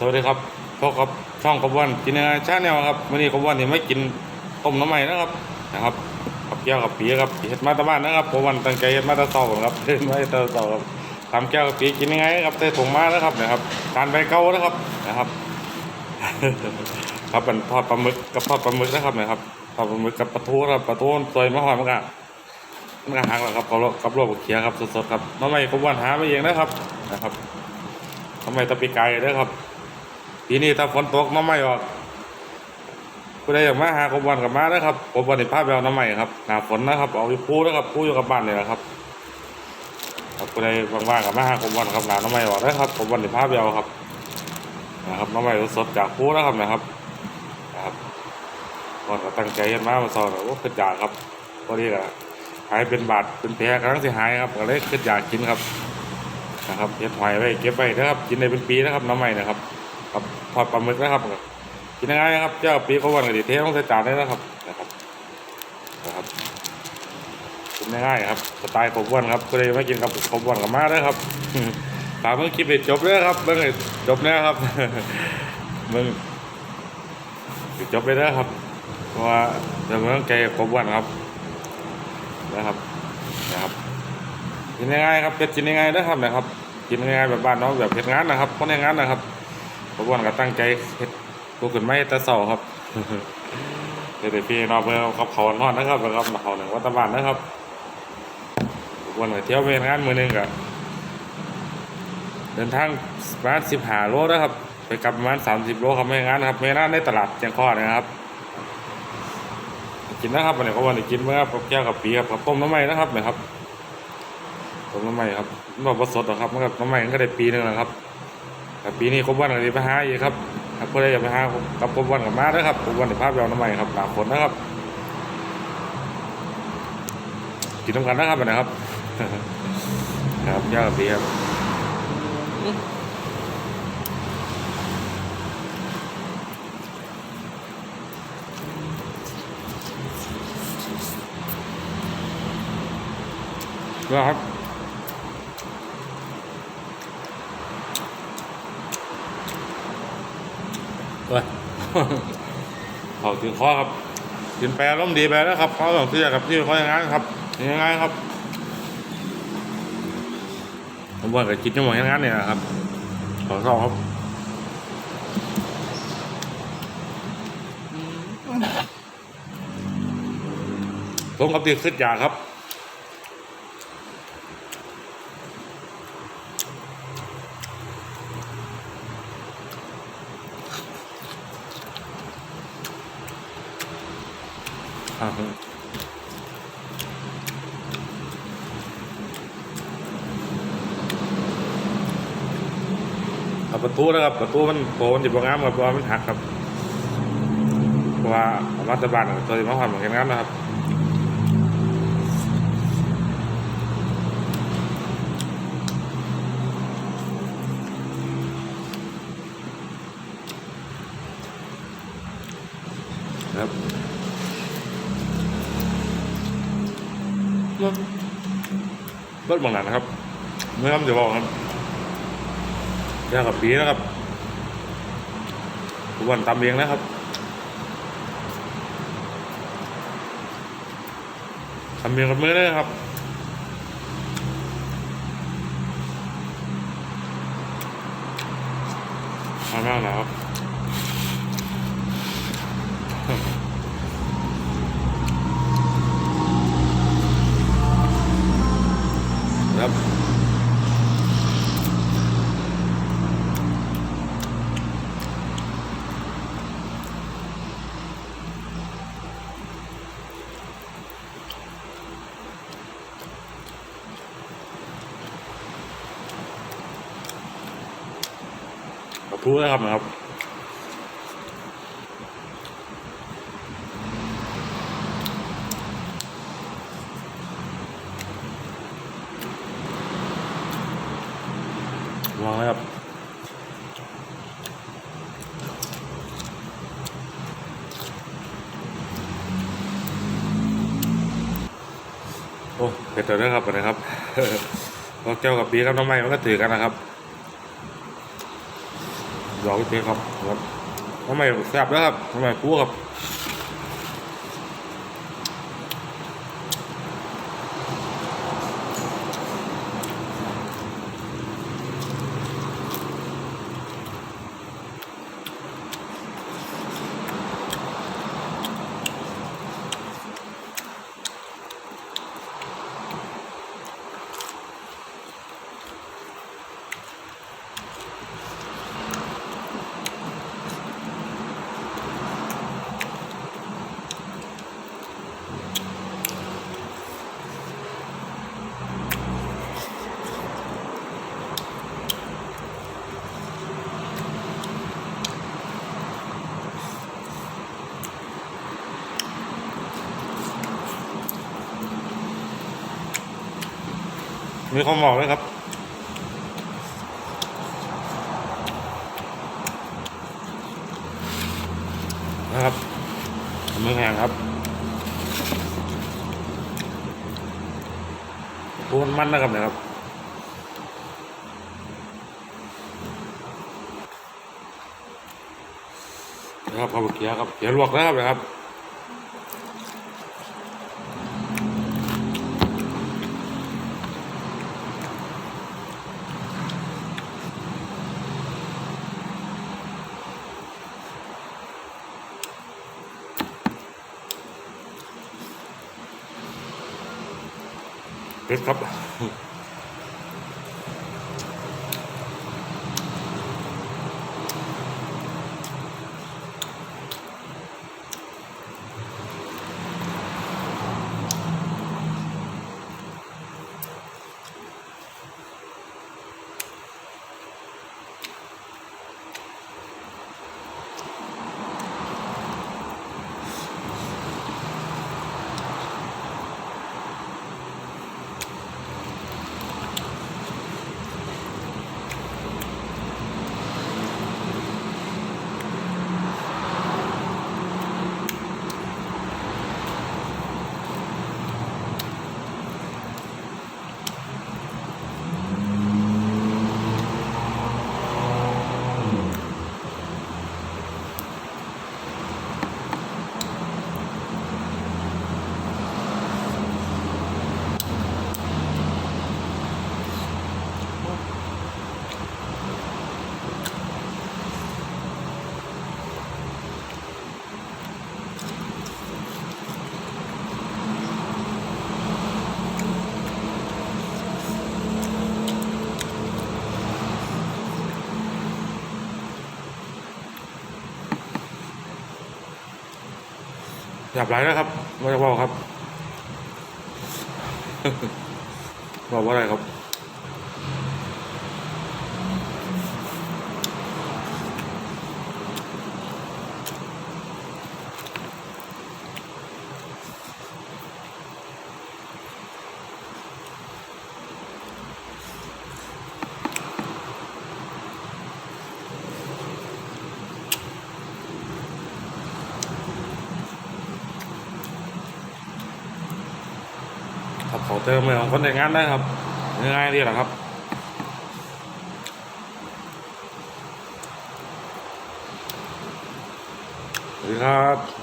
สวัสดีครับพบกับช่องกบวันกินยังไงชาแนลครับวันนี้กบวันนี่ไม่กินต้มน้ำใหม่นะครับนะครับกับแก้วกับปีครับเฮ็ดมาตะบ้านนะครับกบวันตั้งใจเฮ็ดมาตะเสาครับเฮ็ดมาตะเสาครับทำแก้วกับปีกินยังไงครับใส่ถุงมานะครับนะครับทานใบเก่านะครับนะครับครับเป็นทอดปลาหมึกกับทอดปลาหมึกนะครับนะครับทอดปลาหมึกกับปลาทูครับปลาทูซอยมะฮอนมันก็มันก็หักแล้วครับกับโลกับโลบเขียครับสดๆครับน้ำใหม่กบวันหามาเองนะครับนะครับทำไมตะปีไกายเด้ครับ ปีนี้ถ้าฝนตกน้ำไม่ออกผู้ใดอยากมาหากบวันกับมาเด้ครับกบวันในภาพแววน้ำใหม่ครับหนาฝนนะครับเอาอยู่พูนะครับพูอยู่กับบ้านเลยนะครับครับผู้ใดว่างๆกับมาหากบวันครับหนาน้ำใหม่ออกได้ครับกบวันในภาพแววครับนะครับน้ำใหม่สดจากพูนะครับนะครับนะครับก่อนก็ตั้งใจเฮ็ดมามาสอนว่าขึ้นยากครับพอดีก็หายเป็นบาดเป็นแผลกำลังสิหายครับก็เลยขึ้นยากกินครับนะครับเก็บหอยไว้เก็บไว้นะครับกินได้เป็นปีนะครับน้ำใหม่นะครับ กับทอดปลาหมึกนะครับกินง่ายๆนะครับ เจ้าปีเขาวันกันดีเทต้องใส่จานได้นะครับนะครับนะครับกินง่ายๆครับสไตล์ขบวนครับก็เลยไม่กินกับขบวนกับมาได้อครับฝากเมื่อคลิปเด็ดจบเลยครับเมื่อจบแล้วครับมื่อจบไปแล้วครับ เพราะว่าเดี๋ยวมันต้อแกงขบวนครับนะครับนะครับกินง่ายๆครับเป็ดกินง่ายๆนะครับนะครับ กินง่ายๆแบบบ้านเนาะแบบเฮ็ดงานนะครับคนเฮ็ดงานนะครับ เพระว่าก็ตั้งใจเฮ็ดลูกขึ้นไม่ต่เช้าครับเดี๋ยวพี่น้องเพื่อนเขาเขานอนนะครับแล้วก็เขาหนึ่งวัตบ้านนะครับวันก็เที่ยวเฮ็ดงานมือหนึ่งก็เดินทางประมาณ15โลนะครับ ไปกลับประมาณ30โลครับไม่งานนะครับไม่งานในตลาดเชียงคอนนะครับ กินนะครับวันนี้ก็วันนี้กินเมื่อกับแก้วกับปีครับกับต้มน้ำไหม้นะครับนะครับผมน้ำใหม่ครับมันบอกว่าสดหรอครับมันก็น้ำใหม่มันก็ได้ปีหนึงแล้วครับ ปีนี้ครบวันก็ได้ไปหาอีกครับถ้าเพื่ออยากไปหากับครบวันกับมาด้วยครับครบวันในภาพยาวน้ำใหม่ครับตากฝนนะครับกินน้ำกันนะครับนะครับ ครับยากปีครับนะครับ ว้ยเขาถึงข้อครับกินแปรร่มดีไปแล้วครับเขาต้องเสียกับที่เขาอย่างนั้นครับยังไงครับผมว่ากับกินจังหวะอย่างนั้นเนี่ยนะครับขอสอบครับผมกับตีขึ้นยาครับ ครับเอาประตูนะครับ ประตูมันโผล่มันจิบงามครับเพราะมันหักครับเพราะว่ารัฐบาลตัวที่มาผ่านเหมือนกันงามนะครับ รถบางหลังนะครับเมื่อคำจะบอกครับยากับปีนะครับทุกวันตำเองนะครับทำเองกับมือเลยครับทำมากนะครับขอ พูดนะครับนะครับวางไว้ครับโอ้เผ็ดเลยนะครับนะครับพอแก้วกับปีกับน้องไม้มันก็ถือกันนะครับ ดอกเต้ครับครับทำไมแซ่บแล้วครับทำไมกู้ครับ มีข้าวหมอกด้วยครับ นะครับมือแห้งครับปูนมันนะครับเนี่ยครับนะครับข้าวเกี๊ยครับเกี๊ยวลวกนะครับนะครับ เหยาบไหลแล้วครับไม่จะบอกครับบอกว่าอะไรครับ ครับเขาเติมมือของคนแต่งงานได้ครับง่ายๆดีแหละครับสวัสดีครับ